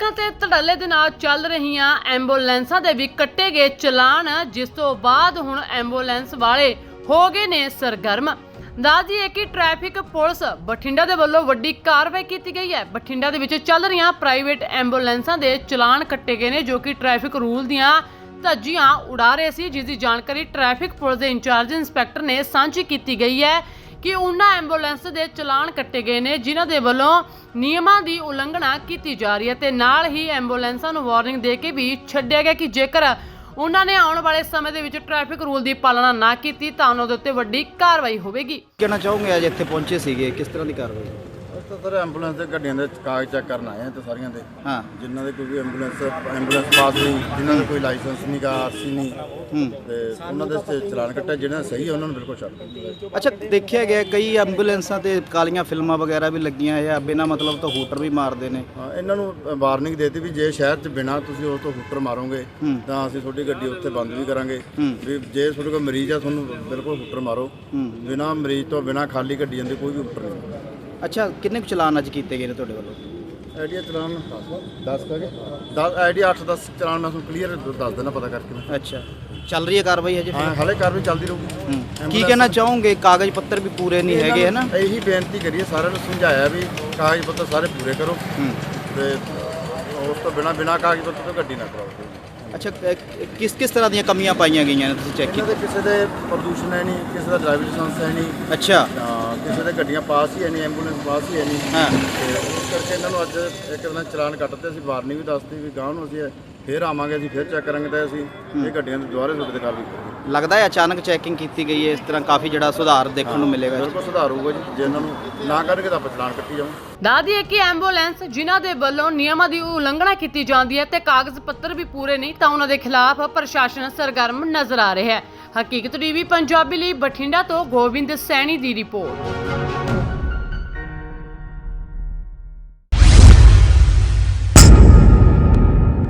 ਸੜਕਾਂ ਤੇ ਧੜੱਲੇ ਦੇ ਨਾਲ ਚੱਲ ਰਹੀਆਂ ਐਂਬੂਲੈਂਸਾਂ ਦੇ ਵੀ ਕੱਟੇ ਗਏ ਚਲਾਨ, ਜਿਸ ਤੋਂ ਬਾਅਦ ਹੁਣ ਐਂਬੂਲੈਂਸ ਵਾਲੇ ਹੋ ਗਏ ਨੇ ਸਰਗਰਮ। ਦੱਸ ਦਈਏ ਕਿ ਟ੍ਰੈਫਿਕ ਪੁਲਿਸ ਬਠਿੰਡਾ ਦੇ ਵੱਲੋਂ ਵੱਡੀ ਕਾਰਵਾਈ ਕੀਤੀ ਗਈ ਹੈ। ਬਠਿੰਡਾ ਦੇ ਵਿੱਚ ਚੱਲ ਰਹੀਆਂ ਪ੍ਰਾਈਵੇਟ ਐਂਬੂਲੈਂਸਾਂ ਦੇ ਚਲਾਨ ਕੱਟੇ ਗਏ ਨੇ, ਜੋ ਕਿ ਟ੍ਰੈਫਿਕ ਰੂਲ ਦੀਆਂ ਧੱਜੀਆਂ ਉਡਾ ਰਹੇ ਸੀ, ਜਿਸ ਦੀ ਜਾਣਕਾਰੀ ਟ੍ਰੈਫਿਕ ਪੁਲਿਸ ਦੇ ਇੰਚਾਰਜ ਇੰਸਪੈਕਟਰ ਨੇ ਸਾਂਝੀ ਕੀਤੀ ਗਈ ਹੈ। ਕਿ ਉਹਨਾਂ ਐਂਬੂਲੈਂਸ ਦੇ ਚਲਾਨ ਕੱਟੇ ਗਏ ਨੇ, ਜਿਨ੍ਹਾਂ ਦੇ ਵੱਲੋਂ ਨਿਯਮਾਂ ਦੀ ਉਲੰਘਣਾ ਕੀਤੀ ਜਾ ਰਹੀ ਹੈ ਤੇ ਨਾਲ ਹੀ ਐਂਬੂਲੈਂਸਾਂ ਨੂੰ ਵਾਰਨਿੰਗ ਦੇ ਕੇ ਵੀ ਛੱਡਿਆ ਗਿਆ ਕਿ ਜੇਕਰ ਉਹਨਾਂ ਨੇ ਆਉਣ ਵਾਲੇ ਸਮੇਂ ਦੇ ਵਿੱਚ ਟ੍ਰੈਫਿਕ ਰੂਲ ਦੀ ਪਾਲਣਾ ਨਾ ਕੀਤੀ ਤਾਂ ਉਹਨਾਂ ਦੇ ਉੱਤੇ ਵੱਡੀ ਕਾਰਵਾਈ ਹੋਵੇਗੀ। ਕਹਿਣਾ ਚਾਹੋਗੇ ਅੱਜ ਇੱਥੇ ਪਹੁੰਚੇ ਸੀਗੇ, ਕਿਸ ਤਰ੍ਹਾਂ ਦੀ ਕਾਰਵਾਈ? ਤਾਂ ਸਰ ਐਂਬੂਲੈਂਸ ਦੇ ਗੱਡੀਆਂ ਦੇ ਕਾਗਜ਼ ਚੈੱਕ ਕਰਨ ਆਏ ਹਾਂ ਤੇ ਸਾਰੀਆਂ ਦੇ। ਹਾਂ। ਜਿਨ੍ਹਾਂ ਦੇ ਕੋਈ ਐਂਬੂਲੈਂਸ ਐਂਬੂਲੈਂਸ ਪਾਸ ਨਹੀਂ ਜਿਨ੍ਹਾਂ ਦੇ ਕੋਈ ਲਾਇਸੈਂਸ ਨਹੀਂ ਗਾ ਆਰਸੀ ਨਹੀਂ ਹੂੰ। ਤੇ ਉਹਨਾਂ ਦੇ ਤੇ ਚਲਾਨ ਕੱਟਿਆ ਜਿਹੜਾ ਸਹੀ ਹੈ ਉਹਨਾਂ ਨੂੰ ਬਿਲਕੁਲ ਛੱਡ ਅੱਛਾ ਦੇਖਿਆ ਗਿਆ ਕਈ ਐਂਬੂਲੈਂਸਾਂ ਤੇ ਕਾਲੀਆਂ ਫਿਲਮਾਂ ਵਗੈਰਾ ਵੀ ਲੱਗੀਆਂ ਆ ਬਿਨਾਂ ਮਤਲਬ ਤੋਂ ਹੂਟਰ ਵੀ ਮਾਰਦੇ ਨੇ। ਹਾਂ ਇਹਨਾਂ ਨੂੰ ਵਾਰਨਿੰਗ ਦੇਤੀ ਵੀ ਜੇ ਸ਼ਹਿਰ 'ਚ ਬਿਨਾਂ ਤੁਸੀਂ ਉਸ ਤੋਂ ਹੁੱਟਰ ਮਾਰੋਗੇ। ਤਾਂ ਅਸੀਂ ਤੁਹਾਡੀ ਗੱਡੀ ਉੱਥੇ ਬੰਦ ਵੀ ਕਰਾਂਗੇ। ਵੀ ਜੇ ਤੁਹਾਡੇ ਕੋਲ ਮਰੀਜ਼ ਆ ਤੁਹਾਨੂੰ ਬਿਲਕੁਲ ਹੁੱਟਰ ਮਾਰੋ। ਬਿਨਾਂ ਮਰੀਜ਼ ਤੋਂ ਬਿਨਾਂ ਖਾਲੀ ਗੱਡੀ ਜਾਂਦੀ ਕੋਈ ਵੀ ਹੁੱਟਰ ਨਹੀਂ। ਅੱਛਾ ਕਿੰਨੇ ਕੁ ਚਲਾਨ ਅੱਜ ਕੀਤੇ ਗਏ ਨੇ ਤੁਹਾਡੇ ਵੱਲੋਂ? ਆਈਡੀਆ ਚਲਾਨ 10 ਕਹਗੇ 10 ਆਈਡੀਆ 8 10 ਚਲਾਨ ਮੈਂ ਤੁਹਾਨੂੰ ਕਲੀਅਰ ਦੱਸ ਦੇਣਾ ਪਤਾ ਕਰਕੇ ਮੈਂ। ਅੱਛਾ ਚੱਲ ਰਹੀ ਹੈ ਕਾਰਵਾਈ ਹਜੇ? ਹਾਂ ਹਾਲੇ ਕਾਰਵਾਈ ਚੱਲਦੀ ਰਹੂਗੀ। ਕੀ ਕਹਿਣਾ ਚਾਹੋਗੇ? ਕਾਗਜ਼ ਪੱਤਰ ਵੀ ਪੂਰੇ ਨਹੀਂ ਹੈਗੇ ਹੈ ਨਾ ਇਹੀ ਬੇਨਤੀ ਕਰੀਏ ਸਾਰਿਆਂ ਨੂੰ ਸਮਝਾਇਆ ਵੀ ਕਾਗਜ਼ ਪੱਤਰ ਸਾਰੇ ਪੂਰੇ ਕਰੋ। ਤੇ ਉਸ ਤੋਂ ਬਿਨਾ ਬਿਨਾ ਕਾਗਜ਼ ਪੱਤਰ ਤੋਂ ਗੱਡੀ ਨਾ ਕਰਾਓ ਅੱਛਾ ਕਿਸ ਕਿਸ ਤਰ੍ਹਾਂ ਦੀਆਂ ਕਮੀਆਂ ਪਾਈਆਂ ਗਈਆਂ ਨੇ ਤੁਸੀਂ ਚੈੱਕ ਇਹਨਾਂ ਦੇ ਕਿਸੇ ਦੇ ਪ੍ਰਦੂਸ਼ਣ ਹੈ ਨਹੀਂ ਕਿਸੇ ਦਾ ਡਰਾਈਵਿੰਗ ਲਾਇਸੈਂਸ ਹੈ ਨਹੀਂ। ਕੀਤਾ ਅੱਛਾ। ਤਾਂ ਕਿਸੇ ਦੇ ਗੱਡੀਆਂ ਪਾਸ ਹੀ ਹੈ ਨਹੀਂ ਐਂਬੂਲੈਂਸ ਪਾਸ ਹੀ ਹੈ ਨਹੀਂ। ਹਾਂ। ਤੇ ਉਸ ਕਰਕੇ ਇਹਨਾਂ ਨੂੰ ਅੱਜ ਇੱਕ ਦਿਨ ਚਲਾਨ ਕੱਟਦੇ ਅਸੀਂ ਵਾਰਨਿੰਗ ਵੀ ਦੱਸਤੀ ਵੀ ਗਾਂਹ ਨੂੰ ਅਸੀਂ ਫੇਰ ਆਵਾਂਗੇ ਅਸੀਂ ਫੇਰ ਚੈੱਕ ਕਰਾਂਗੇ ਤਾਂ ਅਸੀਂ। ਇਹ ਗੱਡੀਆਂ ਦੇ ਦੁਆਰੇ ਤੇ ਕਾਰਵਾਈ ਕਰਾਂਗੇ ਲੱਗਦਾ ਹੈ ਅਚਾਨਕ ਚੈਕਿੰਗ ਕੀਤੀ ਗਈ ਹੈ ਇਸ ਤਰ੍ਹਾਂ ਕਾਫੀ ਜਿਹੜਾ ਸੁਧਾਰ ਦੇਖਣ ਨੂੰ ਮਿਲੇਗਾ ਬਿਲਕੁਲ ਸੁਧਾਰ ਹੋਊਗਾ ਜੀ। ਜੇ ਇਹਨਾਂ ਨੂੰ ਨਾ ਕਰਨਗੇ ਤਾਂ ਆਪਾਂ ਚਲਾਨ ਕੱਟੀ ਜਾਵਾਂਗੇ। ਦੱਸ ਦਈਏ ਕਿ ਐਂਬੂਲੈਂਸ ਜਿਨ੍ਹਾਂ ਦੇ ਵੱਲੋਂ ਨਿਯਮਾਂ ਦੀ ਉਲੰਘਣਾ ਕੀਤੀ ਜਾਂਦੀ ਹੈ ਤੇ ਕਾਗਜ਼ ਪੱਤਰ ਵੀ ਪੂਰੇ ਨਹੀਂ ਤਾਂ ਉਹਨਾਂ ਦੇ ਖਿਲਾਫ ਪ੍ਰਸ਼ਾਸਨ ਸਰਗਰਮ ਨਜ਼ਰ ਆ ਰਿਹਾ ਹੈ। ਹਕੀਕਤ ਟੀਵੀ ਪੰਜਾਬੀ ਲਈ ਬਠਿੰਡਾ ਤੋਂ ਗੋਬਿੰਦ ਸੈਣੀ ਦੀ ਰਿਪੋਰਟ।